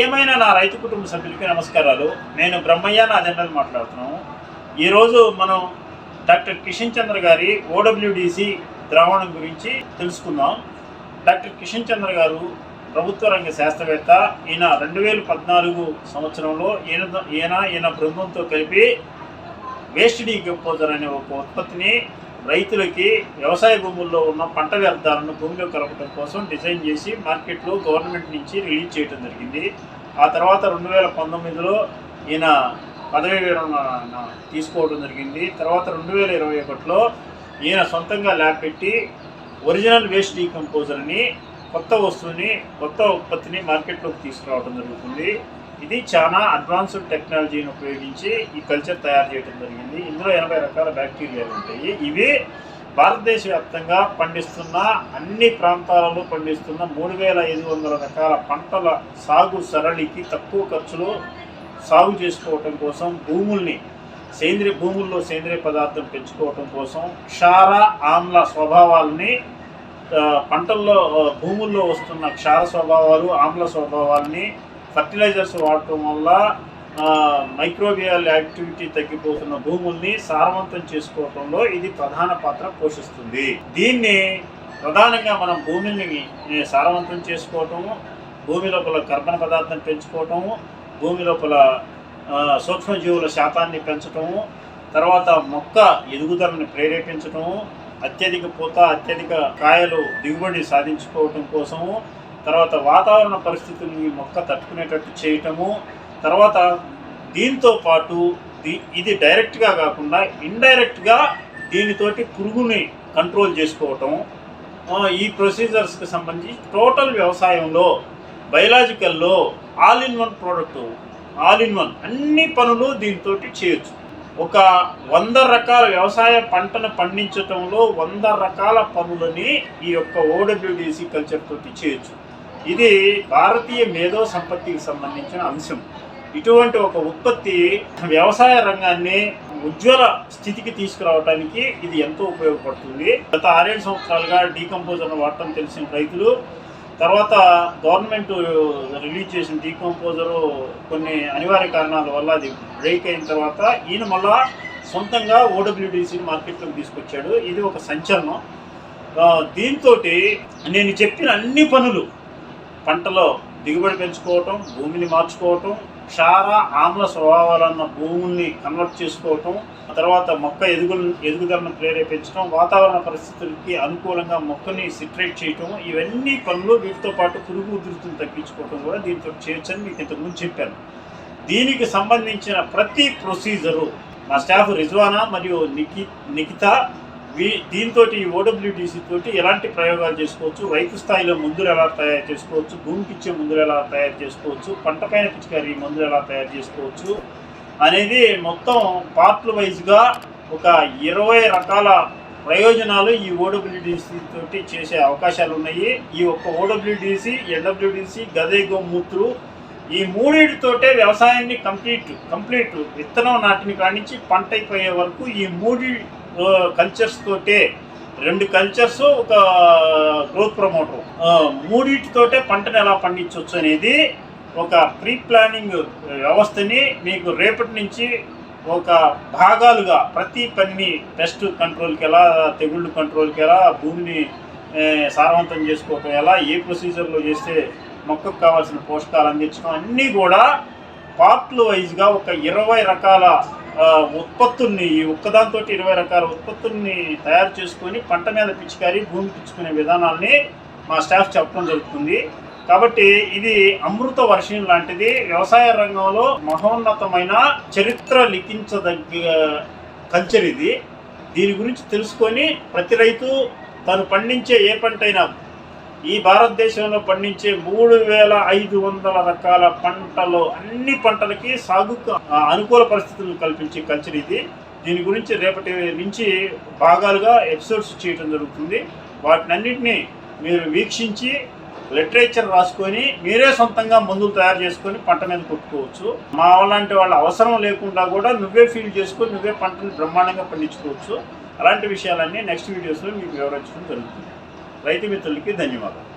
ఏమైనా నా రైతు కుటుంబ సభ్యులకి నమస్కారాలు. నేను బ్రహ్మయ్య నా జనరల్ మాట్లాడుతున్నాము ఈరోజు మనం డాక్టర్ కిషన్ చంద్ర గారి ఓడబ్ల్యూడిసి ద్రావణం గురించి తెలుసుకుందాం. డాక్టర్ కిషన్ చంద్ర గారు ప్రభుత్వ రంగ శాస్త్రవేత్త. ఈయన రెండు వేల పద్నాలుగు సంవత్సరంలో ఈయన ఈయన ఈయన బృందంతో కలిపి వేస్ట్ డీ డీకంపోజర్ అనే ఒక ఉత్పత్తిని రైతులకి వ్యవసాయ భూముల్లో ఉన్న పంట వ్యర్థాలను భూమిలో కలపడం కోసం డిజైన్ చేసి మార్కెట్లో గవర్నమెంట్ నుంచి రిలీజ్ చేయడం జరిగింది. ఆ తర్వాత రెండు వేల పంతొమ్మిదిలో ఈయన పదవి విరమణ తీసుకోవడం జరిగింది. తర్వాత రెండు వేల ఇరవై ఒకటిలో ఈయన సొంతంగా ల్యాబ్ పెట్టి ఒరిజినల్ వేస్ట్ డీకంపోజర్ని కొత్త వస్తువుని కొత్త ఉత్పత్తిని మార్కెట్లోకి తీసుకురావడం జరుగుతుంది. ఇది చాలా అడ్వాన్స్డ్ టెక్నాలజీని ఉపయోగించి ఈ కల్చర్ తయారు చేయడం జరిగింది. ఇందులో ఎనభై రకాల బ్యాక్టీరియాలు ఉంటాయి. ఇవి భారతదేశ వ్యాప్తంగా పండిస్తున్న అన్ని ప్రాంతాలలో పండిస్తున్న మూడు వేల ఐదు వందల రకాల పంటల సాగు సరళికి తక్కువ ఖర్చులో సాగు చేసుకోవటం కోసం భూముల్ని సేంద్రియ భూముల్లో సేంద్రియ పదార్థం పెంచుకోవటం కోసం క్షార ఆమ్ల స్వభావాలని పంటల్లో భూముల్లో వస్తున్న క్షార స్వభావాలు ఆమ్ల స్వభావాలని ఫర్టిలైజర్స్ వాడటం వల్ల మైక్రోబియల్ యాక్టివిటీ తగ్గిపోతున్న భూముల్ని సారవంతం చేసుకోవటంలో ఇది ప్రధాన పాత్ర పోషిస్తుంది. దీన్ని ప్రధానంగా మనం భూమిని సారవంతం చేసుకోవటము భూమి లోపల కర్బన పదార్థం పెంచుకోవటము భూమి లోపల సూక్ష్మజీవుల శాతాన్ని పెంచటము తర్వాత మొక్క ఎదుగుదలను ప్రేరేపించటము అత్యధిక పూత అత్యధిక కాయలు దిగుబడి సాధించుకోవటం కోసము తర్వాత వాతావరణ పరిస్థితుల్ని మొక్క తట్టుకునేటట్టు చేయటము తర్వాత దీంతో పాటు దీ- ఇది డైరెక్ట్గా కాకుండా ఇండైరెక్ట్గా దీనితోటి పురుగుని కంట్రోల్ చేసుకోవటం ఈ ప్రొసీజర్స్కి సంబంధించి టోటల్ వ్యవసాయంలో బయలాజికల్లో all in one product all in one అన్ని పనులు దీంతో చేయొచ్చు. ఒక వంద రకాల వ్యవసాయ పంటను పండించటంలో వంద రకాల పనులని ఈ యొక్క ఓడబ్ల్యూడిసి కల్చర్ తోటి చేయొచ్చు. ఇది భారతీయ మేధో సంపత్తికి సంబంధించిన అంశం. ఇటువంటి ఒక ఉత్పత్తి వ్యవసాయ రంగాన్ని ఉజ్వల స్థితికి తీసుకురావడానికి ఇది ఎంతో ఉపయోగపడుతుంది. గత ఆరేడు సంవత్సరాలుగా డీకంపోజర్ను వాడటం తెలిసిన రైతులు తర్వాత గవర్నమెంట్ రిలీజ్ చేసిన డీకంపోజరు కొన్ని అనివార్య కారణాల వల్ల అది బ్రేక్ అయిన తర్వాత ఈయన మళ్ళా సొంతంగా ఓడబ్ల్యూడిసి మార్కెట్లోకి తీసుకొచ్చాడు. ఇది ఒక సంచలనం. దీంతో నేను చెప్పిన అన్ని పనులు పంటలో దిగుబడి పెంచుకోవటం భూమిని మార్చుకోవటం క్షార ఆమ్ల స్వభావాలన్న భూముల్ని కన్వర్ట్ చేసుకోవటం తర్వాత మొక్క ఎదుగు ఎదుగుదలను ప్రేరేపించడం వాతావరణ పరిస్థితులకి అనుకూలంగా మొక్కని సిట్రేట్ చేయటం ఇవన్నీ పనులు వీటితో పాటు పురుగు ఉధృతిని తగ్గించుకోవటం కూడా దీంతో చేయొచ్చని మీకు ఇంతకుముందు చెప్పాను. దీనికి సంబంధించిన ప్రతి ప్రొసీజరు మా స్టాఫ్ రిజ్వానా మరియు నికి నిఖిత వీ దీంతో ఈ ఓడబ్ల్యూడిసి తోటి ఎలాంటి ప్రయోగాలు చేసుకోవచ్చు? రైతు స్థాయిలో మందులు ఎలా తయారు చేసుకోవచ్చు? భూమికి ఇచ్చే మందులు ఎలా తయారు చేసుకోవచ్చు? పంట పైన పిచికారి మందులు ఎలా తయారు చేసుకోవచ్చు? అనేది మొత్తం పార్ట్ల వైజ్గా ఒక ఇరవై రకాల ప్రయోజనాలు ఈ ఓడబ్ల్యూడిసి తోటి చేసే అవకాశాలు ఉన్నాయి. ఈ ఒక్క ఓడబ్ల్యూడిసి ఎన్డబ్ల్యూడిసి గదే గోమూత్రు ఈ మూడింటితోటే వ్యవసాయాన్ని కంప్లీట్ కంప్లీట్ విత్తనం నాటిని కానించి పంట అయిపోయే వరకు ఈ మూడి కల్చర్స్ తోటే రెండు కల్చర్స్ ఒక గ్రోత్ ప్రమోటర్ మూడింటితోటే పంటను ఎలా పండించవచ్చు అనేది ఒక ప్రీ ప్లానింగ్ వ్యవస్థని మీకు రేపటి నుంచి ఒక భాగాలుగా ప్రతి పనిని పెస్ట్ కంట్రోల్కి ఎలా తెగుళ్ళు కంట్రోల్కి ఎలా భూమిని సారవంతం చేసుకోవటం ఎలా ఏ ప్రొసీజర్లో చేస్తే మొక్కకు కావాల్సిన పోషకాలు అందించడం అన్నీ కూడా పార్ట్లు వైజ్గా ఒక ఇరవై రకాల ఉత్పత్తుల్ని ఈ ఒక్కదాంతో ఇరవై రకాల ఉత్పత్తుల్ని తయారు చేసుకొని పంట మీద పిచికారి భూమి పిచ్చుకునే విధానాల్ని మా స్టాఫ్ చెప్పడం జరుగుతుంది. కాబట్టి ఇది అమృత వర్షం లాంటిది. వ్యవసాయ రంగంలో మహోన్నతమైన చరిత్ర లిఖించదగ్గ కల్చర్ ఇది. దీని గురించి తెలుసుకొని ప్రతి రైతు తను పండించే ఏ పంటైనా ఈ భారతదేశంలో పండించే మూడు వేల ఐదు వందల రకాల పంటలు అన్ని పంటలకి సాగుకు అనుకూల పరిస్థితులను కల్పించే కల్చర్ ఇది. దీని గురించి రేపటి నుంచి భాగాలుగా ఎపిసోడ్స్ చేయడం జరుగుతుంది. వాటినన్నింటినీ మీరు వీక్షించి లిటరేచర్ రాసుకొని మీరే సొంతంగా మందులు తయారు చేసుకొని పంట మీద కొట్టుకోవచ్చు. మా లాంటి వాళ్ళ అవసరం లేకుండా కూడా నువ్వే ఫీల్ చేసుకొని నువ్వే పంటను బ్రహ్మాండంగా పండించుకోవచ్చు. అలాంటి విషయాలన్నీ నెక్స్ట్ వీడియోస్లో మీకు వివరించడం జరుగుతుంది. రైతు మిత్రులకి ధన్యవాదాలు